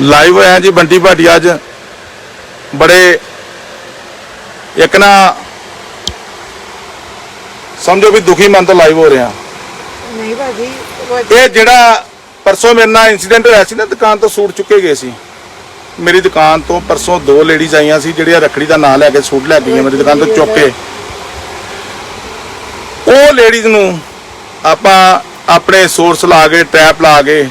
Live ਹੋਇਆ ਜੀ ਬੰਟੀ ਭਾਟੀਆ ਅੱਜ। ਬੜੇ ਇੱਕ ਨਾ ਸਮਝੋ ਵੀ ਦੁਖੀ ਮਨ ਤੋਂ ਲਾਈਵ ਹੋ ਰਿਹਾ ਨਹੀਂ ਭਾਜੀ ਇਹ ਜਿਹੜਾ ਪਰਸੋਂ ਮੇਰੇ ਨਾਲ ਇਨਸੀਡੈਂਟ ਹੋਇਆ ਸੀ ਨਾ ਦੁਕਾਨ ਤੋਂ ਸੂਟ ਚੁੱਕੇ ਗਏ ਸੀ। ਮੇਰੀ ਦੁਕਾਨ ਤੋਂ ਪਰਸੋਂ ਦੋ ਲੇਡੀਜ਼ ਆਈਆਂ ਸੀ ਜਿਹੜੀਆਂ ਰੱਖੜੀ ਦਾ ਨਾਂ ਲੈ ਕੇ ਸੂਟ ਲੈ ਗਈਆਂ ਮੇਰੀ ਦੁਕਾਨ ਤੋਂ ਚੁੱਕ ਕੇ। ਉਹ ਲੇਡੀਜ਼ ਨੂੰ ਆਪਾਂ ਆਪਣੇ ਸੋਰਸ ਲਾ ਕੇ ਟੈਪ ਲਾ ਕੇ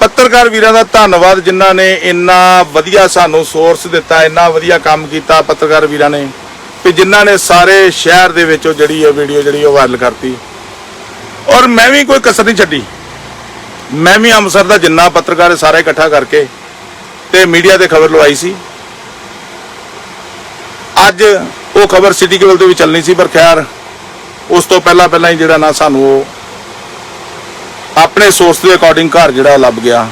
ਪੱਤਰਕਾਰ ਵੀਰਾਂ ਦਾ ਧੰਨਵਾਦ ਜਿਨ੍ਹਾਂ ਨੇ ਇੰਨਾ ਵਧੀਆ ਸਾਨੂੰ ਸੋਰਸ ਦਿੱਤਾ, ਇੰਨਾ ਵਧੀਆ ਕੰਮ ਕੀਤਾ ਪੱਤਰਕਾਰ ਵੀਰਾਂ ਨੇ ਕਿ ਜਿਨ੍ਹਾਂ ਨੇ ਸਾਰੇ ਸ਼ਹਿਰ ਦੇ ਵਿੱਚ ਉਹ ਜਿਹੜੀ ਉਹ ਵੀਡੀਓ ਜਿਹੜੀ ਉਹ ਵਾਇਰਲ ਕਰਤੀ। ਔਰ ਮੈਂ ਵੀ ਕੋਈ ਕਸਰ ਨਹੀਂ ਛੱਡੀ। ਮੈਂ ਵੀ ਅੰਮ੍ਰਿਤਸਰ ਦਾ ਜਿੰਨਾ ਪੱਤਰਕਾਰ ਹੈ ਸਾਰਾ ਇਕੱਠਾ ਕਰਕੇ ਤੇ ਮੀਡੀਆ ਤੇ ਖਬਰ ਲਵਾਈ ਸੀ। ਅੱਜ ਉਹ ਖਬਰ ਸਿਟੀ ਕੇਬਲ ਤੇ ਵੀ ਚੱਲਣੀ ਸੀ, ਪਰ ਖੈਰ ਉਸ ਤੋਂ ਪਹਿਲਾਂ ਪਹਿਲਾਂ ਹੀ ਜਿਹੜਾ ਨਾ ਸਾਨੂੰ ਉਹ ਆਪਣੇ ਸੋਰਸ ਦੇ ਅਕੋਰਡਿੰਗ ਘਰ ਜਿਹੜਾ ਲੱਭ ਗਿਆ।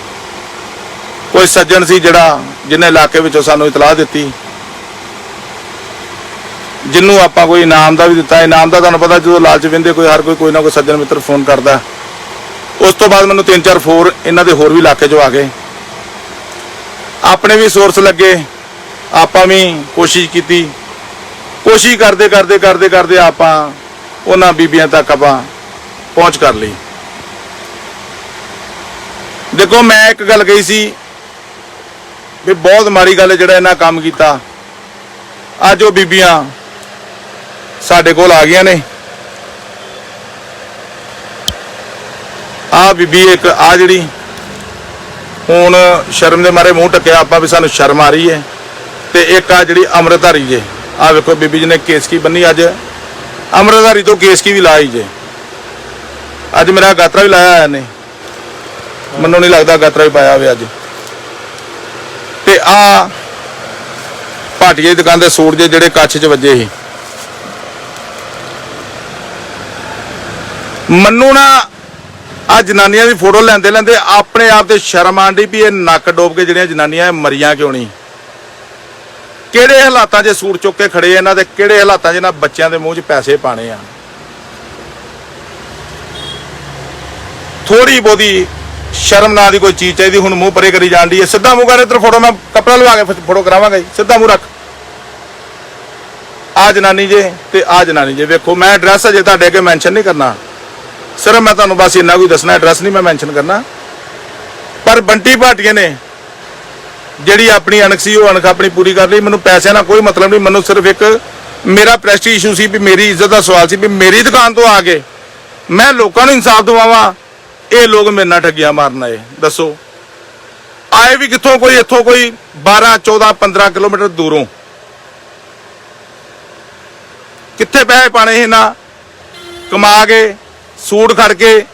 ਕੋਈ ਸੱਜਣ ਸੀ ਜਿਹੜਾ, ਜਿਹਨੇ ਇਲਾਕੇ ਵਿੱਚੋਂ ਸਾਨੂੰ ਇਤਲਾਹ ਦਿੱਤੀ। ਜਿਹਨੂੰ ਆਪਾਂ ਕੋਈ ਇਨਾਮ ਦਾ ਵੀ ਦਿੱਤਾ। ਇਨਾਮ ਦਾ ਤੁਹਾਨੂੰ ਪਤਾ ਜਦੋਂ ਲਾਲਚ ਵਿੰਦੇ ਕੋਈ, ਹਰ ਕੋਈ ਕੋਈ ਨਾ ਕੋਈ ਸੱਜਣ ਮਿੱਤਰ ਫੋਨ ਕਰਦਾ। ਉਸ ਤੋਂ ਬਾਅਦ ਮੈਨੂੰ ਤਿੰਨ ਚਾਰ ਫੋਰ ਇਹਨਾਂ ਦੇ ਹੋਰ ਵੀ ਇਲਾਕੇ 'ਚੋਂ ਆ ਗਏ। ਆਪਣੇ ਵੀ ਸੋਰਸ ਲੱਗੇ। ਆਪਾਂ ਵੀ ਕੋਸ਼ਿਸ਼ ਕੀਤੀ। ਕੋਸ਼ਿਸ਼ ਕਰਦੇ ਕਰਦੇ ਕਰਦੇ ਕਰਦੇ ਆਪਾਂ ਉਹਨਾਂ ਬੀਬੀਆਂ ਤੱਕ ਆਪਾਂ ਪਹੁੰਚ ਕਰ ਲਈ। ਦੇਖੋ, ਮੈਂ ਇੱਕ ਗੱਲ ਕਹੀ ਸੀ ਵੀ ਬਹੁਤ ਮਾੜੀ ਗੱਲ ਜਿਹੜਾ ਇਹਨਾਂ ਕੰਮ ਕੀਤਾ। ਅੱਜ ਉਹ ਬੀਬੀਆਂ ਸਾਡੇ ਕੋਲ ਆ ਗਈਆਂ ਨੇ। ਆ ਬੀਬੀ ਇੱਕ ਆ ਜਿਹੜੀ ਹੁਣ ਸ਼ਰਮ ਦੇ ਮਾਰੇ ਮੂੰਹ ਟੱਕਿਆ, ਆਪਾਂ ਵੀ ਸਾਨੂੰ ਸ਼ਰਮ ਆ ਰਹੀ ਹੈ। ਤੇ ਇੱਕ ਆ ਜਿਹੜੀ ਅੰਮ੍ਰਿਤਧਾਰੀ ਜੇ ਆ ਵੇਖੋ ਬੀਬੀ ਜੀ ਨੇ ਕੇਸਕੀ ਬੰਨੀ ਅੱਜ। ਅੰਮ੍ਰਿਤਧਾਰੀ ਤੋਂ ਕੇਸਕੀ ਵੀ ਲਾਈ ਜੇ। ਅੱਜ ਮੇਰਾ ਗਾਤਰਾ ਵੀ ਲਾਇਆ ਹੋਇਆ ਨੇ ਮੈਨੂੰ ਨਹੀਂ ਲੱਗਦਾ ਗਾਤਰਾ ਵੀ ਪਾਇਆ ਹੋਵੇ ਅੱਜ। ਤੇ ਆ ਭਾਟੀਏ ਦੀ ਦੁਕਾਨ ਦੇ ਸੂਟ ਜੇ ਜਿਹੜੇ ਕੱਛ 'ਚ ਵੱਜੇ ਸੀ। ਮੰਨੂ ਨਾ ਆ ਜਨਾਨੀਆਂ ਦੀ ਫੋਟੋ ਲੈਂਦੇ ਲੈਂਦੇ ਆਪਣੇ ਆਪ ਤੇ ਸ਼ਰਮ ਆਂਦੀ ਵੀ ਇਹ ਨੱਕ ਡੋਬ ਕੇ ਜਿਹੜੀਆਂ ਜਨਾਨੀਆਂ ਮਰੀਆਂ ਕਿਉਂ ਨਹੀਂ? ਕਿਹੜੇ ਹਾਲਾਤਾਂ 'ਚ ਸੂਟ ਚੁੱਕ ਕੇ ਖੜੇ ਇਹਨਾਂ ਦੇ? ਕਿਹੜੇ ਹਾਲਾਤਾਂ 'ਚ ਇਹਨਾਂ ਬੱਚਿਆਂ ਦੇ ਮੂੰਹ 'ਚ ਪੈਸੇ ਪਾਣੇ ਆ? ਥੋੜੀ ਬੋਦੀ ਸ਼ਰਮ ਨਾਂ ਦੀ ਕੋਈ ਚੀਜ਼ ਚਾਹੀਦੀ, ਹੁਣ ਮੂੰਹ ਪਰੇ ਕਰੀ ਜਾਂਦੀ ਹੈ। ਸਿੱਧਾ ਮੂੰਹ ਕਰ, ਇੱਧਰ ਫੋਟੋ ਮੈਂ ਕਪੜਾ ਲਵਾ ਕੇ ਫੋਟੋ ਕਰਾਵਾਂਗਾ ਜੀ। ਸਿੱਧਾ ਮੂੰਹ ਰੱਖ। ਆ ਜਨਾਨੀ ਜੇ ਤੇ ਆ ਜਨਾਨੀ ਜੇ। ਵੇਖੋ, ਮੈਂ ਐਡਰੈਸ ਅਜੇ ਤੁਹਾਡੇ ਅੱਗੇ ਮੈਂਸ਼ਨ ਨਹੀਂ ਕਰਨਾ। ਸਿਰਫ ਮੈਂ ਤੁਹਾਨੂੰ ਬਸ ਇੰਨਾ ਕੋਈ ਦੱਸਣਾ ਐਡਰੈਸ ਨਹੀਂ ਮੈਂ ਮੈਂਸ਼ਨ ਕਰਨਾ। ਪਰ ਬੰਟੀ ਭਾਟੀਏ ਨੇ ਜਿਹੜੀ ਆਪਣੀ ਅਣਖ ਸੀ, ਉਹ ਅਣਖ ਆਪਣੀ ਪੂਰੀ ਕਰ ਲਈ। ਮੈਨੂੰ ਪੈਸਿਆਂ ਨਾਲ ਕੋਈ ਮਤਲਬ ਨਹੀਂ। ਮੈਨੂੰ ਸਿਰਫ ਇੱਕ ਮੇਰਾ ਪ੍ਰੈਸਟੀਜ ਇਸ਼ੂ ਸੀ ਵੀ ਮੇਰੀ ਇੱਜ਼ਤ ਦਾ ਸਵਾਲ ਸੀ ਵੀ ਮੇਰੀ ਦੁਕਾਨ ਤੋਂ ਆ ਕੇ ਮੈਂ ਲੋਕਾਂ ਨੂੰ ਇਨਸਾਫ ਦਿਵਾਵਾਂ। ਇਹ ਲੋਕ ਮੇਰੇ ਨਾਲ ਠੱਗੀਆਂ ਮਾਰਨ ਆਏ। ਦੱਸੋ। ਆਏ ਵੀ ਕਿੱਥੋਂ ਕੋਈ, ਇੱਥੋਂ ਕੋਈ 12 14 15 ਕਿਲੋਮੀਟਰ ਦੂਰੋਂ? ਕਿੱਥੇ ਪੈਸੇ ਪਾਣੇ ਸੀ ਨਾ ਕਮਾ ਕੇ, ਸੂਟ ਖੜ ਕੇ,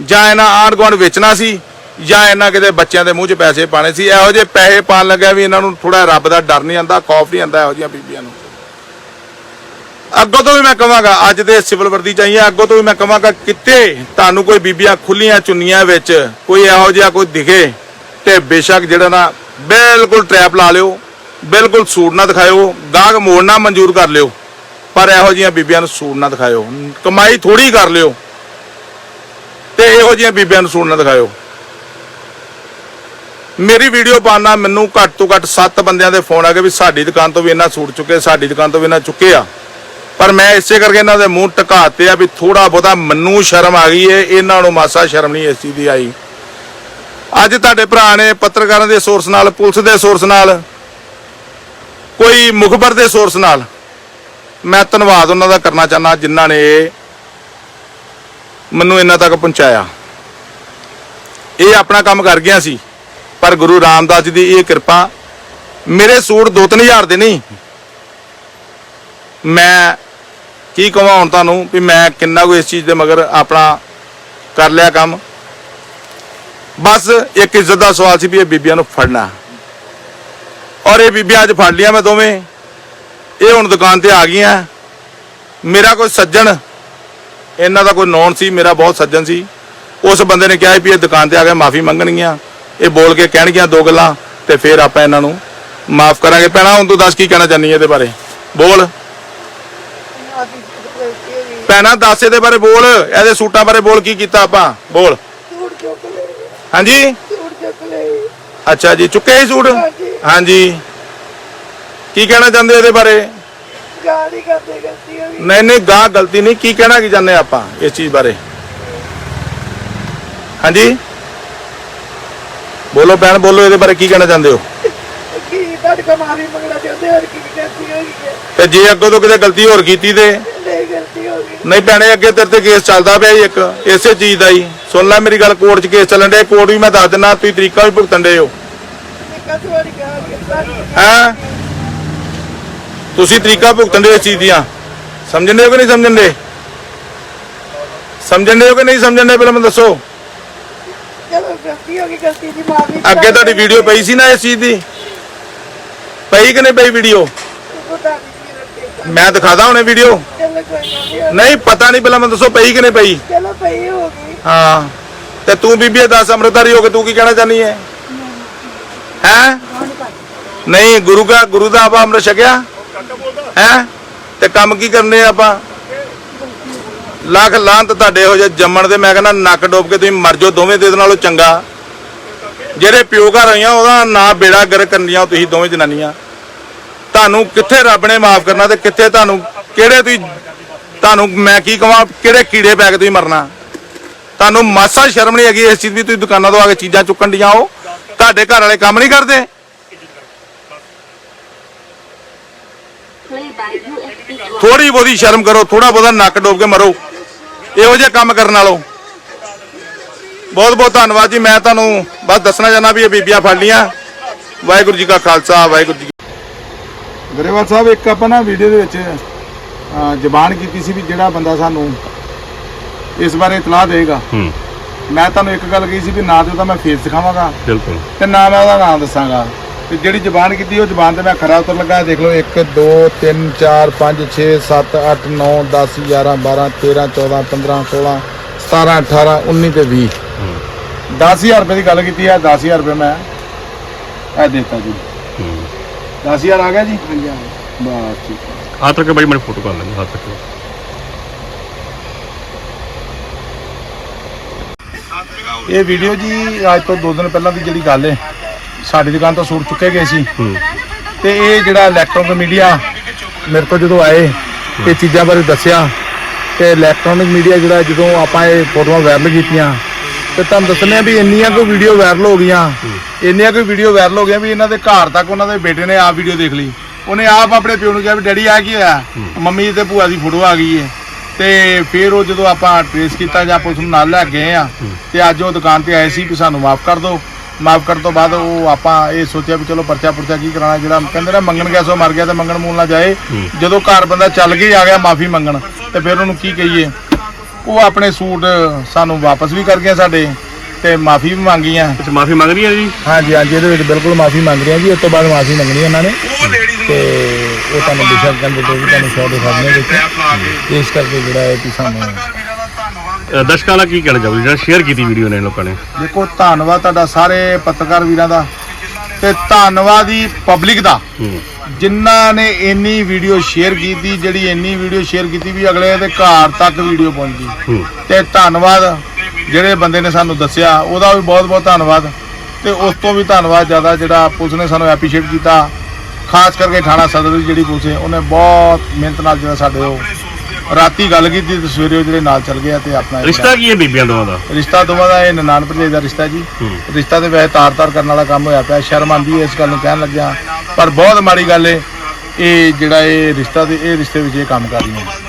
ਜਾਂ ਇਹਨਾਂ ਆਂਢ ਗੁਆਂਢ ਵੇਚਣਾ ਸੀ, ਜਾਂ ਇਹਨਾਂ ਕਿਤੇ ਬੱਚਿਆਂ ਦੇ ਮੂੰਹ 'ਚ ਪੈਸੇ ਪਾਣੇ ਸੀ? ਇਹੋ ਜਿਹੇ ਪੈਸੇ ਪਾਣ ਲੱਗਿਆ ਵੀ ਇਹਨਾਂ ਨੂੰ ਥੋੜਾ ਰੱਬ ਦਾ ਡਰ ਨਹੀਂ ਆਂਦਾ ਖੌਫ ਨਹੀਂ ਆਂਦਾ ਇਹੋ ਜਿਹੀਆਂ ਬੀਬੀਆਂ ਨੂੰ। ਅੱਗੋਂ ਤੋਂ ਵੀ ਮੈਂ ਕਹਾਂਗਾ, ਅੱਜ ਦੇ ਸਿਵਲ ਵਰਦੀ ਚਾਹੀਏ ਅੱਗੋਂ ਤੋਂ ਵੀ ਮੈਂ ਕਹਾਂਗਾ, ਕਿਤੇ ਤੁਹਾਨੂੰ ਕੋਈ ਬੀਬੀਆਂ ਖੁੱਲੀਆਂ ਚੁੰਨੀਆਂ ਵਿੱਚ ਕੋਈ ਇਹੋ ਜਿਹਾ ਕੋਈ ਦਿਖੇ ਤੇ ਬੇਸ਼ੱਕ ਜਿਹੜਾ ਨਾ ਬਿਲਕੁਲ ਟ੍ਰੈਪ ਲਾ ਲਿਓ, ਬਿਲਕੁਲ ਸੂਟ ਨਾ ਦਿਖਾਇਓ, ਗਾਹਕ ਮੋੜਨਾ ਮਨਜ਼ੂਰ ਕਰ ਲਿਓ, ਪਰ ਇਹੋ ਜਿਹੀਆਂ ਬੀਬੀਆਂ ਨੂੰ ਸੂਟ ਨਾ ਦਿਖਾਇਓ, ਕਮਾਈ ਥੋੜੀ ਕਰ ਲਿਓ ਤੇ ਇਹੋ ਜਿਹੀਆਂ ਬੀਬੀਆਂ ਨੂੰ ਸੂਟ ਨਾ ਦਿਖਾਇਓ। ਮੇਰੀ ਵੀਡੀਓ ਪਾਣਾ ਮੈਨੂੰ ਘੱਟ ਤੋਂ ਘੱਟ 7 ਬੰਦਿਆਂ ਦੇ ਫੋਨ ਆ ਗਏ ਵੀ ਸਾਡੀ ਦੁਕਾਨ ਤੋਂ ਵੀ ਇਹਨਾਂ ਸੂਟ ਚੁੱਕੇ, ਸਾਡੀ ਦੁਕਾਨ ਤੋਂ ਵੀ ਇਹਨਾਂ ਚੁੱਕੇ ਆ। ਪਰ ਮੈਂ ਇਸੇ ਕਰਕੇ ਇਹਨਾਂ ਦੇ ਮੂੰਹ ਟਕਾਤੇ ਆ ਵੀ ਥੋੜਾ ਬਹੁਤਾ ਮੈਨੂੰ ਸ਼ਰਮ ਆ ਗਈ ਏ, ਇਹਨਾਂ ਨੂੰ ਮਾਸਾ ਸ਼ਰਮ ਨਹੀਂ ਇਸ ਚੀਜ਼ ਦੀ ਆਈ। ਅੱਜ ਤੁਹਾਡੇ ਭਰਾ ਨੇ ਪੱਤਰਕਾਰਾਂ ਦੇ ਸੋਰਸ ਨਾਲ, ਪੁਲਿਸ ਦੇ ਸੋਰਸ ਨਾਲ, ਕੋਈ ਮੁਖਬਰ ਦੇ ਸੋਰਸ ਨਾਲ ਮੈਂ ਧੰਨਵਾਦ ਉਹਨਾਂ ਦਾ ਕਰਨਾ ਚਾਹਨਾ ਜਿਨ੍ਹਾਂ ਨੇ ਮੈਨੂੰ ਇਹਨਾਂ ਤੱਕ ਪਹੁੰਚਾਇਆ। ਇਹ ਆਪਣਾ ਕੰਮ ਕਰ ਗਿਆ ਸੀ, ਪਰ ਗੁਰੂ ਰਾਮਦਾਸ ਜੀ ਦੀ ਇਹ ਕਿਰਪਾ ਮੇਰੇ ਸੂਟ 2-3000 ਦੇ ਨਹੀਂ। ਮੈਂ ਕੀ ਕਹਾਂ ਹੁਣ ਤੁਹਾਨੂੰ ਵੀ ਮੈਂ ਕਿੰਨਾ ਕੁ ਇਸ ਚੀਜ਼ ਦੇ ਮਗਰ ਆਪਣਾ ਕਰ ਲਿਆ ਕੰਮ? ਬਸ ਇੱਕ ਇੱਜ਼ਤ ਦਾ ਸਵਾਲ ਸੀ ਵੀ ਇਹ ਬੀਬੀਆਂ ਨੂੰ ਫੜਨਾ। ਔਰ ਇਹ ਬੀਬੀਆਂ ਅੱਜ ਫੜ ਲਿਆ ਮੈਂ ਦੋਵੇਂ। ਇਹ ਹੁਣ ਦੁਕਾਨ ਤੇ ਆ ਗਈਆਂ। ਮੇਰਾ ਕੋਈ ਸੱਜਣ, ਇਹਨਾਂ ਦਾ ਕੋਈ ਨੌਨ ਸੀ, ਮੇਰਾ ਬਹੁਤ ਸੱਜਣ ਸੀ। ਉਸ ਬੰਦੇ ਨੇ ਕਿਹਾ ਵੀ ਇਹ ਦੁਕਾਨ ਤੇ ਆ ਕੇ ਮਾਫੀ ਮੰਗਣਗੀਆਂ। ਇਹ ਬੋਲ ਕੇ ਕਹਿਣਗੀਆਂ ਦੋ ਗੱਲਾਂ ਤੇ ਫਿਰ ਆਪਾਂ ਇਹਨਾਂ ਨੂੰ ਮਾਫ ਕਰਾਂਗੇ। ਭੈਣਾ, ਹੁਣ ਤੂੰ ਦੱਸ ਕੀ ਕਹਿਣਾ ਚਾਹੁੰਦੀ ਹੈ ਇਹਦੇ ਬਾਰੇ? ਬੋਲ। ਭੈਣਾ ਦੱਸ ਇਹਦੇ ਬਾਰੇ ਬੋਲ ਇਹਦੇ ਸੂਟਾਂ ਬਾਰੇ ਬੋਲ ਕੀ ਕੀਤਾ ਆਪਾਂ? ਬੋਲ। ਹਾਂਜੀ? ਅੱਛਾ ਜੀ ਚੁੱਕੇ ਸੀ ਸੂਟ? ਹਾਂਜੀ। ਕੀ ਕਹਿਣਾ ਚਾਹੁੰਦੇ ਹੋ ਇਹਦੇ ਬਾਰੇ? ਕਰਦੇ ਗਲਤੀ ਹੋ ਨਹੀਂ ਨਹੀਂ ਗਾਂ ਗਲਤੀ ਨਹੀਂ। ਕੀ ਕਹਿਣਾ ਕੀ ਚਾਹੁੰਦੇ ਆਪਾਂ ਇਸ ਚੀਜ਼ ਬਾਰੇ? ਹਾਂਜੀ? ਬੋਲੋ ਭੈਣ ਬੋਲੋ ਇਹਦੇ ਬਾਰੇ ਕੀ ਕਹਿਣਾ ਚਾਹੁੰਦੇ ਹੋ? ਕੀ ਤੁਹਾਡੇ ਕੋਲ ਮਾਫੀ ਮੰਗਣਾ ਚਾਹੁੰਦੇ ਹੋਰ ਕੀ ਗਲਤੀ ਹੋ ਗਈ ਹੈ? ਤੇ ਜੇ ਅੱਗੋਂ ਤੋਂ ਕਿਤੇ ਗਲਤੀ ਹੋਰ ਕੀਤੀ ਤੇ? ਨਹੀਂ ਗਲਤੀ ਹੋ ਗਈ? ਨਹੀਂ ਭੈਣੇ ਅੱਗੇ ਤੇਰੇ ਤੇ ਕੇਸ ਚੱਲਦਾ ਪਿਆ ਜੀ ਇੱਕ। ਇਸੇ ਚੀਜ਼ ਦਾ ਹੀ ਸੁਣ ਲੈ ਮੇਰੀ ਗੱਲ ਕੋਰਟ 'ਚ ਕੇਸ ਚੱਲਣ ਡਿਆ ਕੋਰਟ ਵੀ ਮੈਂ ਦੱਸ ਦਿੰਦਾ ਤੁਸੀਂ ਤਰੀਕਾ ਵੀ ਭੁਗਤਣ ਦੇ ਹੋ। ਹੈਂ? ਤੁਸੀਂ ਤਰੀਕਾ ਭੁਗਤਣ ਦੇ ਇਸ ਚੀਜ਼ ਦੀਆਂ। ਸਮਝਣ ਦੇ ਹੋ ਕਿ ਨਹੀਂ ਸਮਝਣ ਦੇ ਸਮਝਣ ਦੇ ਹੋ ਕਿ ਨਹੀਂ ਸਮਝਣ ਦੇ ਪਹਿਲਾਂ ਮੈਨੂੰ ਦੱਸੋ। ਚਲੋ ਗਲਤੀ ਹੋ ਗਈ ਗਲਤੀ ਦੀ ਮਾਫੀ ਅੱਗੇ ਤੁਹਾਡੀ ਵੀਡੀਓ ਪਈ ਸੀ ਨਾ ਇਸ ਚੀਜ਼ ਦੀ? ਪਈ ਕਿ ਨਹੀਂ ਪਈ ਵੀਡੀਓ? ਮੈਂ ਦਿਖਾਦਾ ਹੁਣੇ ਵੀਡੀਓ ਚਲੋ ਕੋਈ ਗੱਲ ਨਹੀਂ ਨਹੀਂ ਪਤਾ ਨਹੀਂ ਪਹਿਲਾਂ ਮੈਨੂੰ ਦੱਸੋ ਪਈ ਕਿ ਨਹੀਂ ਪਈ। ਚਲੋ ਪਈ ਹੋ ਗਈ। ਹਾਂ। ਤੇ ਤੂੰ ਬੀਬੀ ਇਹ ਦੱਸ ਅੰਮ੍ਰਿਤਧਾਰੀ ਹੋ ਕੇ ਤੂੰ ਕੀ ਕਹਿਣਾ ਚਾਹਨੀ ਹੈ ਹੈ? ਨਹੀਂ ਗੁਰੂ ਦਾ ਗੁਰੂ ਦਾ ਆਪਾਂ ਅੰਮ੍ਰਿਤ ਛਕਿਆ। ਹੈ? ਤੇ ਕੰਮ ਕੀ ਕਰਨੇ ਆ ਆਪਾਂ? ਲੱਖ ਲਾਂਤ ਤੁਹਾਡੇ ਹੋ ਜੇ ਜੰਮਣ ਦੇ ਮੈਂ ਕਹਿੰਦਾ ਨੱਕ ਡੋਬ ਕੇ ਤੁਸੀਂ ਮਰ ਜਾਓ ਦੋਵੇਂ ਦੇ ਨਾਲੋਂ ਚੰਗਾ। ਜਿਹੜੇ ਪਿਓ ਘਰ ਆਈਆਂ ਉਹਦਾ ਨਾਂ ਬੇੜਾ ਗਰ ਕਰਨੀਆਂ ਤੁਸੀਂ ਦੋਵੇਂ ਜਨਾਨੀਆਂ। ਤੁਹਾਨੂੰ ਕਿੱਥੇ ਰੱਬ ਨੇ ਮਾਫ ਕਰਨਾ ਤੇ ਕਿੱਥੇ ਤੁਹਾਨੂੰ, ਕਿਹੜੇ ਤੁਸੀਂ ਤੁਹਾਨੂੰ ਮੈਂ ਕੀ ਕਹਾਂ ਕਿਹੜੇ ਕੀੜੇ ਪੈ ਕੇ ਤੁਸੀਂ ਮਰਨਾ? ਤੁਹਾਨੂੰ ਮਾਸਾ ਸ਼ਰਮ ਨਹੀਂ ਹੈਗੀ ਇਸ ਚੀਜ਼ ਦੀ, ਤੁਸੀਂ ਦੁਕਾਨਾਂ ਤੋਂ ਆ ਕੇ ਚੀਜ਼ਾਂ ਚੁੱਕਣ ਡੀਆਂ ਹੋ। ਤੁਹਾਡੇ ਘਰ ਵਾਲੇ ਕੰਮ ਨਹੀਂ ਕਰਦੇ। Play ਥੋੜੀ ਬਹੁਤੀ ਸ਼ਰਮ ਕਰੋ ਥੋੜਾ ਬਹੁਤਾ ਨੱਕ ਡੋਬ ਕੇ ਮਰੋ। ਇਹੋ ਜਿਹੇ ਕੰਮ ਕਰਨ ਨਾਲੋਂ। ਬਹੁਤ ਬਹੁਤ ਧੰਨਵਾਦ ਜੀ, ਮੈਂ ਤੁਹਾਨੂੰ ਬਸ ਦੱਸਣਾ ਚਾਹੁੰਦਾ ਵੀ ਇਹ ਬੀਬੀਆਂ ਫੜ ਲੀਆਂ ਵਾਹਿਗੁਰੂ ਜੀ ਕਾ ਖਾਲਸਾ, ਵਾਹਿਗੁਰੂ ਜੀ ਗਰੇਵਾਲ ਸਾਹਿਬ ਇੱਕ ਆਪਾਂ ਨਾ ਵੀਡੀਓ ਦੇ ਵਿੱਚ ਜ਼ਬਾਨ ਕੀਤੀ ਸੀ ਵੀ ਜਿਹੜਾ ਬੰਦਾ ਸਾਨੂੰ ਇਸ ਬਾਰੇ ਇਤਲਾਹ ਦੇਗਾ ਹੂੰ। ਮੈਂ ਤੁਹਾਨੂੰ ਇੱਕ ਗੱਲ ਕਹੀ ਸੀ ਵੀ ਨਾ ਤੇ ਉਹਦਾ ਮੈਂ ਫੇਸ ਦਿਖਾਵਾਂਗਾ ਬਿਲਕੁਲ। ਤੇ ਨਾ ਮੈਂ ਉਹਦਾ ਨਾਮ ਦੱਸਾਂਗਾ। ਤੇ ਜਿਹੜੀ ਜ਼ਬਾਨ ਕੀਤੀ ਉਹ ਜ਼ਬਾਨ ਤੇ ਮੈਂ ਖਰਾ ਉਤਰ ਲੱਗਾ ਦੇਖ ਲਓ 1 2 3 4 5 6 7 8 9 10 11 12 13 14 15 16 17 18 19 ਤੇ 20 ਹੂੰ। 10000 ਰੁਪਏ ਦੀ ਗੱਲ ਕੀਤੀ ਹੈ 10000 ਰੁਪਏ ਮੈਂ ਇਹ ਦਿੱਤਾ ਜੀ। 10000 ਆ ਗਿਆ ਜੀ? ਹਾਂਜੀ ਬਸ ਠੀਕ ਹੈ ਆ ਤੱਕ ਬੜੀ ਮੇਰੀ ਫੋਟੋ ਕਰ ਲੈਂਦੇ ਹੱਥ ਤੱਕ। ਇਹ ਵੀਡੀਓ ਜੀ ਅੱਜ ਤੋਂ 2 ਦਿਨ ਪਹਿਲਾਂ ਦੀ ਜਿਹੜੀ ਗੱਲ ਹੈ ਸਾਡੀ ਦੁਕਾਨ ਤੋਂ ਸੂਟ ਚੁੱਕੇ ਗਏ ਸੀ। ਤੇ ਇਹ ਜਿਹੜਾ ਇਲੈਕਟ੍ਰੋਨਿਕ ਮੀਡੀਆ ਮੇਰੇ ਕੋਲ ਜਦੋਂ ਆਏ ਇਹ ਚੀਜ਼ਾਂ ਬਾਰੇ ਦੱਸਿਆ। ਤੇ ਇਲੈਕਟ੍ਰੋਨਿਕ ਮੀਡੀਆ ਜਿਹੜਾ ਜਦੋਂ ਆਪਾਂ ਇਹ ਫੋਟੋਆਂ ਵਾਇਰਲ ਕੀਤੀਆਂ ਤੇ ਤੁਹਾਨੂੰ ਦੱਸਨੇ ਆ ਵੀ ਇੰਨੀਆਂ ਕੋਈ ਵੀਡੀਓ ਵਾਇਰਲ ਹੋ ਗਈਆਂ। ਇੰਨੀਆਂ ਕੋਈ ਵੀਡੀਓ ਵਾਇਰਲ ਹੋ ਗਈਆਂ ਵੀ ਇਹਨਾਂ ਦੇ ਘਰ ਤੱਕ ਉਹਨਾਂ ਦੇ ਬੇਟੇ ਨੇ ਆਪ ਵੀਡੀਓ ਦੇਖ ਲਈ। ਉਹਨੇ ਆਪ ਆਪਣੇ ਪਿਓ ਨੂੰ ਕਿਹਾ ਵੀ ਡੈਡੀ ਆ ਕੀ ਹੋਇਆ? ਮੰਮੀ ਤੇ ਭੂਆ ਦੀ ਫੋਟੋ ਆ ਗਈ ਹੈ ਤੇ ਫਿਰ ਉਹ ਜਦੋਂ ਆਪਾਂ ਟ੍ਰੇਸ ਕੀਤਾ ਜਾਂ ਪੁਲਿਸ ਨੂੰ ਨਾਲ ਲੈ ਕੇ ਗਏ ਆ ਤੇ ਅੱਜ ਉਹ ਦੁਕਾਨ ਤੇ ਆਏ ਸੀ ਕਿ ਸਾਨੂੰ ਮਾਫ ਕਰ ਦਿਓ। ਮਾਫ ਕਰਨ ਤੋਂ ਬਾਅਦ ਉਹ ਆਪਾਂ ਇਹ ਸੋਚਿਆ ਵੀ ਚਲੋ ਪਰਚਾ ਪੁਰਚਾ ਕੀ ਕਰਾਣਾ ਜਿਹੜਾ ਕਹਿੰਦੇ ਨਾ ਮੰਗਣ ਗਿਆ ਸੋ ਮਰ ਗਿਆ ਤੇ ਮੰਗਣ ਮੂਲ ਨਾ ਜਾਏ। ਜਦੋਂ ਘਰ ਬੰਦਾ ਚੱਲ ਕੇ ਆ ਗਿਆ ਮਾਫੀ ਮੰਗਣ ਤੇ ਫਿਰ ਉਹਨੂੰ ਕੀ ਕਹੀਏ? ਉਹ ਆਪਣੇ ਸੂਟ ਸਾਨੂੰ ਵਾਪਸ ਵੀ ਕਰ ਗਿਆ ਸਾਡੇ ਤੇ ਮਾਫੀ ਵੀ ਮੰਗੀਆਂ ਅੱਛਾ ਮਾਫੀ ਮੰਗ ਰਹੀ ਹੈ ਜੀ? ਹਾਂਜੀ ਹਾਂਜੀ ਇਹਦੇ ਵਿੱਚ ਬਿਲਕੁਲ ਮਾਫੀ ਮੰਗ ਰਹੇ ਆ ਜੀ। ਉਸ ਤੋਂ ਬਾਅਦ ਮਾਫੀ ਮੰਗਣੀ ਉਹਨਾਂ ਨੇ। ਤੇ ਉਹ ਤੁਹਾਨੂੰ ਬੇਸ਼ੱਕ ਕਹਿੰਦੇ ਤੇ ਵੀ ਤੁਹਾਨੂੰ ਸ਼ੋਅ ਦੇ ਸਾਹਮਣੇ ਵਿੱਚ ਇਸ ਕਰਕੇ ਜਿਹੜਾ ਹੈ ਕਿ ਸਾਨੂੰ ਅ, ਦਰਸ਼ਕਾਂ ਦਾ ਕੀ ਕਹਿਣਾ ਚਾਹੋਗੇ? ਜਿਹੜਾ ਸ਼ੇਅਰ ਕੀਤੀ ਵੀਡੀਓ ਨੇ ਲੋਕਾਂ ਨੇ। ਦੇਖੋ ਧੰਨਵਾਦ ਤੁਹਾਡਾ ਸਾਰੇ ਪੱਤਰਕਾਰ ਵੀਰਾਂ ਦਾ। ਤੇ ਧੰਨਵਾਦ ਪਬਲਿਕ ਦਾ। ਜਿਨ੍ਹਾਂ ਨੇ ਇੰਨੀ ਵੀਡੀਓ ਸ਼ੇਅਰ ਕੀਤੀ ਜਿਹੜੀ ਇੰਨੀ ਵੀਡੀਓ ਸ਼ੇਅਰ ਕੀਤੀ ਵੀ ਅਗਲੇ ਦੇ ਘਰ ਤੱਕ ਵੀਡੀਓ ਪਹੁੰਚ ਤੇ ਧੰਨਵਾਦ ਜਿਹੜੇ ਬੰਦੇ ਨੇ ਸਾਨੂੰ ਦੱਸਿਆ ਉਹਦਾ ਵੀ ਬਹੁਤ ਬਹੁਤ ਧੰਨਵਾਦ। ਤੇ ਉਸ ਤੋਂ ਵੀ ਧੰਨਵਾਦ ਜ਼ਿਆਦਾ ਜਿਹੜਾ ਪੁਲਿਸ ਨੇ ਸਾਨੂੰ ਐਪਰੀਸ਼ੀਏਟ ਕੀਤਾ। ਖਾਸ ਕਰਕੇ ਥਾਣਾ ਸਦਰ ਦੀ ਜਿਹੜੀ ਪੁਲਿਸ ਹੈ ਉਹਨੇ ਬਹੁਤ ਮਿਹਨਤ ਨਾਲ ਜਿਹੜਾ ਸਾਡੇ ਉਹ ਰਾਤੀ ਗੱਲ ਕੀਤੀ ਤੇ ਸਵੇਰੇ ਉਹ ਜਿਹੜੇ ਨਾਲ ਚੱਲ ਗਿਆ ਤੇ ਆਪਣਾ ਰਿਸ਼ਤਾ ਕੀ ਹੈ ਬੀਬੀਆਂ ਦੋਵਾਂ ਦਾ? ਰਿਸ਼ਤਾ ਦੋਵਾਂ ਦਾ ਇਹ ਨਨਾਣ ਭਰਜਾਈ ਦਾ ਰਿਸ਼ਤਾ ਜੀ। ਰਿਸ਼ਤਾ ਤੇ ਵੈਸੇ ਤਾਰ-ਤਾਰ ਕਰਨ ਵਾਲਾ ਕੰਮ ਹੋਇਆ ਪਿਆ ਸ਼ਰਮ ਆਂਦੀ ਇਸ ਗੱਲ ਨੂੰ ਕਹਿਣ ਲੱਗਿਆ। ਪਰ ਬਹੁਤ ਮਾੜੀ ਗੱਲ ਹੈ ਇਹ ਜਿਹੜਾ ਇਹ ਰਿਸ਼ਤਾ ਤੇ ਇਹ ਰਿਸ਼ਤੇ ਵਿੱਚ ਇਹ ਕੰਮ ਕਰ ਰਹੀਆਂ